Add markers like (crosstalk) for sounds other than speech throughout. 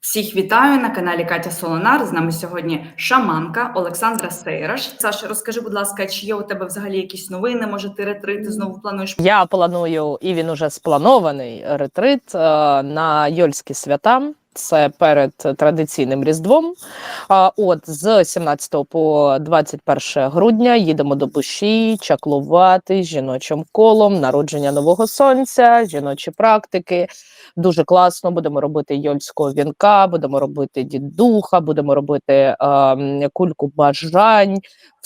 Всіх вітаю на каналі Катя Солонар. З нами сьогодні шаманка Олександра Сейраш. Саша, розкажи, будь ласка, чи є у тебе взагалі якісь новини? Може, ти ретрити знову плануєш? Я планую, і він уже спланований ретрит е, на Йольські свята. Це перед традиційним різдвом. А от з 17 по 21 грудня їдемо до Буші, чаклувати жіночим колом, народження нового сонця, жіночі практики. Дуже класно. Будемо робити йольського вінка, будемо робити дідуха, будемо робити е, кульку бажань.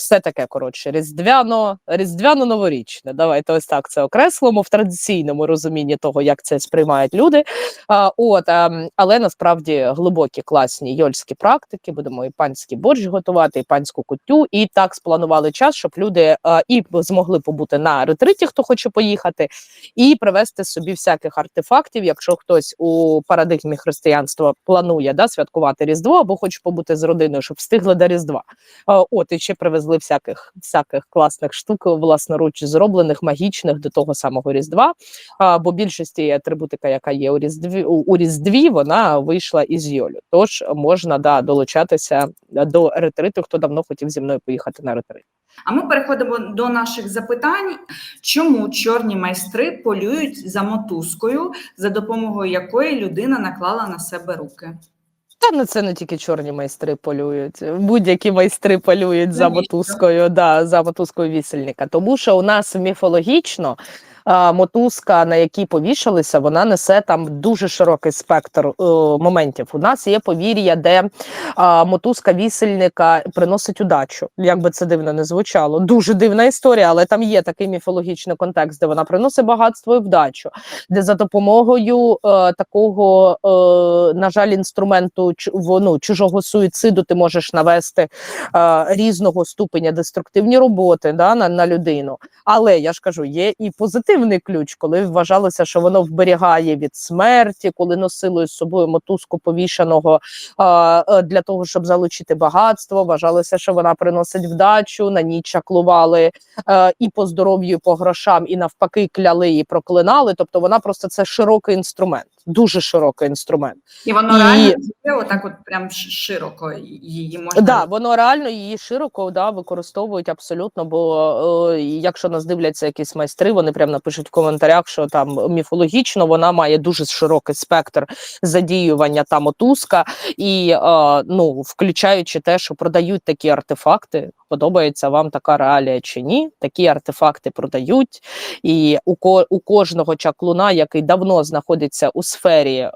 Все таке коротше, різдвяно, різдвяно-новорічне. Давайте ось так це окреслимо в традиційному розумінні того, як це сприймають люди. А, от, а, але насправді глибокі класні йольські практики. Будемо і панський борщ готувати, і панську кутю. І так спланували час, щоб люди а, і змогли побути на ретриті, хто хоче поїхати, і привезти собі всяких артефактів, якщо хтось у парадигмі християнства планує да, святкувати Різдво або хоче побути з родиною, щоб встигли до Різдва. А, от і ще привезли всяких всяких класних штук, власноруч зроблених, магічних до того самого Різдва. А, бо більшості атрибутика, яка є у Різдві, у Різдві, вона вийшла із Йолю. Тож можна да, долучатися до ретриту, хто давно хотів зі мною поїхати на ретрит. А ми переходимо до наших запитань. Чому чорні майстри полюють за мотузкою, за допомогою якої людина наклала на себе руки? Та на це не тільки чорні майстри полюють. Будь-які майстри полюють за мотузкою, да, за мотузкою вісельника. Тому що у нас міфологічно а, мотузка, на якій повішалися, вона несе там дуже широкий спектр е, моментів. У нас є повір'я, де мотузка вісельника приносить удачу. Як би це дивно не звучало. Дуже дивна історія, але там є такий міфологічний контекст, де вона приносить багатство і вдачу, де за допомогою е, такого, е, на жаль, інструменту ну, чужого суїциду ти можеш навести різного ступеня деструктивні роботи да, на, на людину. Але я ж кажу, є і позитивний ключ, коли вважалося, що воно вберігає від смерті, коли носили з собою мотузку повішаного е, е, для того, щоб залучити багатство. Вважалося, що вона приносить вдачу, на ній чаклували а, і по здоров'ю, і по грошам, і навпаки кляли і проклинали. Тобто вона просто це широкий інструмент, дуже широкий інструмент. І воно І- реально є отак, от прям широко її можна. Да, воно реально її широко да, використовують абсолютно. Бо е, якщо нас дивляться якісь майстри, вони прям напишуть в коментарях, що там міфологічно вона має дуже широкий спектр задіювання та мотузка, і е, ну, включаючи те, що продають такі артефакти. Подобається вам така реалія чи ні? Такі артефакти продають, і у ко у кожного чаклуна, який давно знаходиться у сфері е,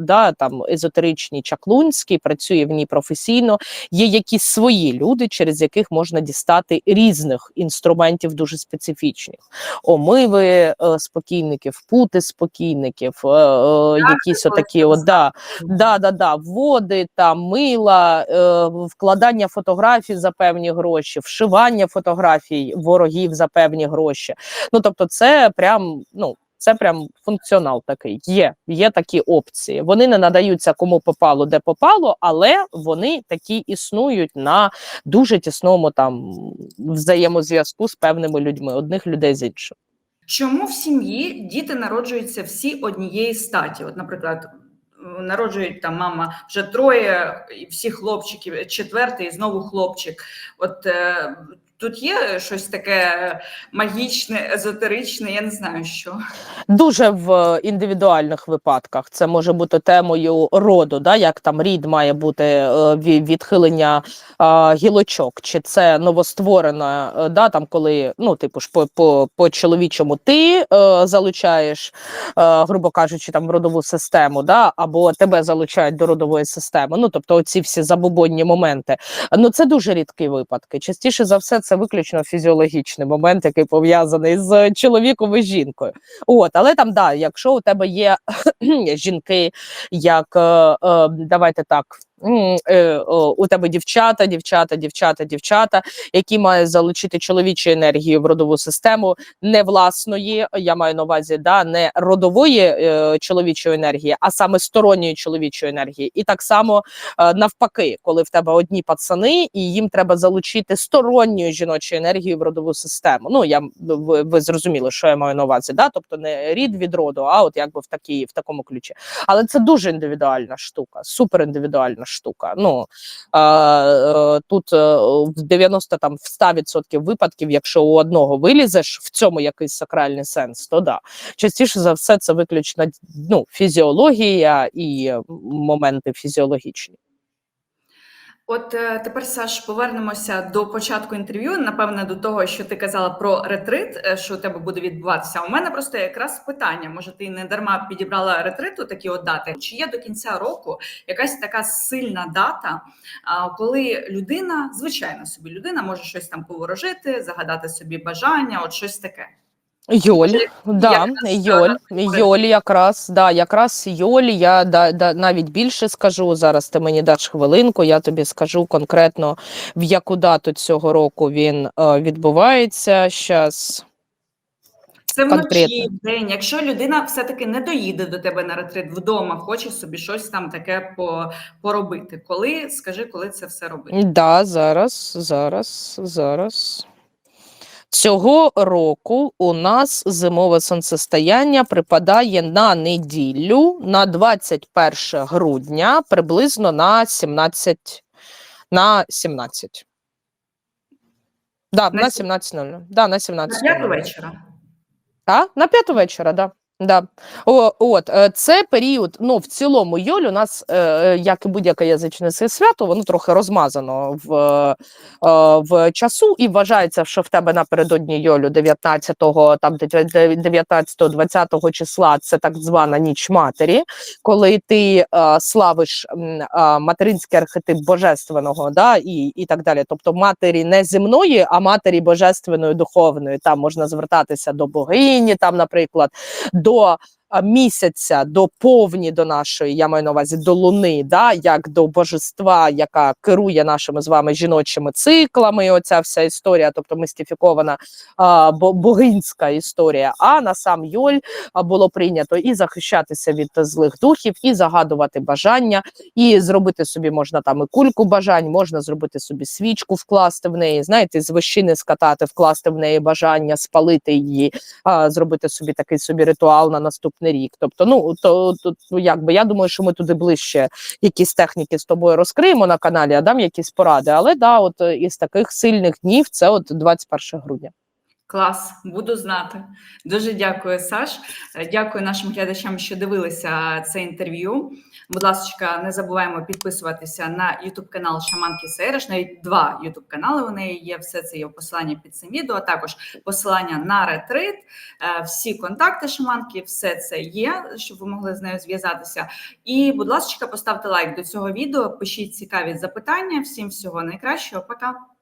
да, там езотеричній чаклунській, працює в ній професійно, є якісь свої люди, через яких можна дістати різних інструментів дуже специфічних: омиви е, спокійників, пути спокійників, е, е, якісь отакі, от да, да, да, да, води, там мила, е, вкладання фотографій за певні гроші, вшивання фотографій ворогів за певні гроші. Ну тобто, це прям ну. Це прям функціонал такий. Є, є такі опції. Вони не надаються кому попало, де попало, але вони такі існують на дуже тісному там взаємозв'язку з певними людьми, одних людей з іншими. Чому в сім'ї діти народжуються всі однієї статі? От, наприклад, народжують там мама вже троє, і всі хлопчики, четвертий і знову хлопчик. От е, тут є щось таке магічне, езотеричне, я не знаю що. Дуже в індивідуальних випадках це може бути темою роду, да, як там рід має бути е, відхилення гілочок, чи це новостворена, е, да, там коли ну, типу ж по, чоловічому ти е, залучаєш, грубо кажучи, там родову систему, да, або тебе залучають до родової системи. Ну тобто, оці всі забобонні моменти. Ну це дуже рідкі випадки. Частіше за все, це виключно фізіологічний момент, який пов'язаний з чоловіком і жінкою. От, але там, да, якщо у тебе є (clears throat) жінки, як е, е, давайте так, у тебе дівчата, дівчата, дівчата, дівчата, які мають залучити чоловічу енергію в родову систему, не власної, я маю на увазі, да, не родової е, чоловічої енергії, а саме сторонньої чоловічої енергії. І так само е, навпаки, коли в тебе одні пацани, і їм треба залучити сторонньої жіночої енергії в родову систему. Ну я ви, ви зрозуміли, що я маю на увазі, да? тобто не рід від роду, а от якби в такій в такому ключі. Але це дуже індивідуальна штука, супер індивідуальна штука. Ну е, е, тут е, в 90 там в 100% випадків, якщо у одного вилізеш в цьому якийсь сакральний сенс, то да. Частіше за все, це виключно ну, фізіологія і моменти фізіологічні. От е, тепер, Саш, повернемося до початку інтерв'ю. Напевне, до того, що ти казала про ретрит, е, що у тебе буде відбуватися. У мене просто якраз питання. Може, ти не дарма підібрала ретриту такі от дати? Чи є до кінця року якась така сильна дата, коли людина, звичайно собі людина, може щось там поворожити, загадати собі бажання, от щось таке. Йоль, да, Йоль, Йоль, якраз, да, якраз Йоль, я да, да, навіть більше скажу. Зараз ти мені даш хвилинку, я тобі скажу конкретно, в яку дату цього року він е, відбувається. Щас. Це вночі, в день. Якщо людина все-таки не доїде до тебе на ретрит вдома, хоче собі щось там таке по, поробити. Коли скажи, коли це все робити? Да, зараз, зараз, зараз. Цього року у нас зимове сонцестояння припадає на неділю на 21 грудня, приблизно на 17. На 17. Да, На на 17.00. Да, на На 17. п'яту вечора. А? На п'яту вечора, да. Да. О, от е, це період. Ну, в цілому Йоль у нас, е, е, як і будь-яке язичне свято, воно трохи розмазано в, в часу, і вважається, що в тебе напередодні Йолю 19-го, там 19-20 числа це так звана ніч матері, коли ти славиш материнський архетип божественного, да, і, і так далі. Тобто матері не земної, а матері божественної духовної. Там можна звертатися до богині, там, наприклад, до а, місяця, до повні до нашої, я маю на увазі до луни, да, як до божества, яка керує нашими з вами жіночими циклами. Оця вся історія, тобто містифікована а, бо- богинська історія. А на сам Йоль було прийнято і захищатися від злих духів, і загадувати бажання, і зробити собі можна там і кульку бажань, можна зробити собі свічку, вкласти в неї, знаєте, з вощини скатати, вкласти в неї бажання, спалити її, а, зробити собі такий собі ритуал на наступний рік. Тобто, ну то, то якби я думаю, що ми туди ближче якісь техніки з тобою розкриємо на каналі, а дам якісь поради. Але да, от е, із таких сильних днів це от 21 грудня. Клас, буду знати. Дуже дякую, Саш. Дякую нашим глядачам, що дивилися це інтерв'ю. Будь ласка, не забуваємо підписуватися на YouTube канал Шаманки Сейреш. Навіть два YouTube канали у неї є. Все це є в посиланні під цим відео. а Також посилання на ретрит, е, всі контакти шаманки, все це є, щоб ви могли з нею зв'язатися. І, будь ласка, поставте лайк до цього відео, пишіть цікаві запитання. Всім всього найкращого. Пока.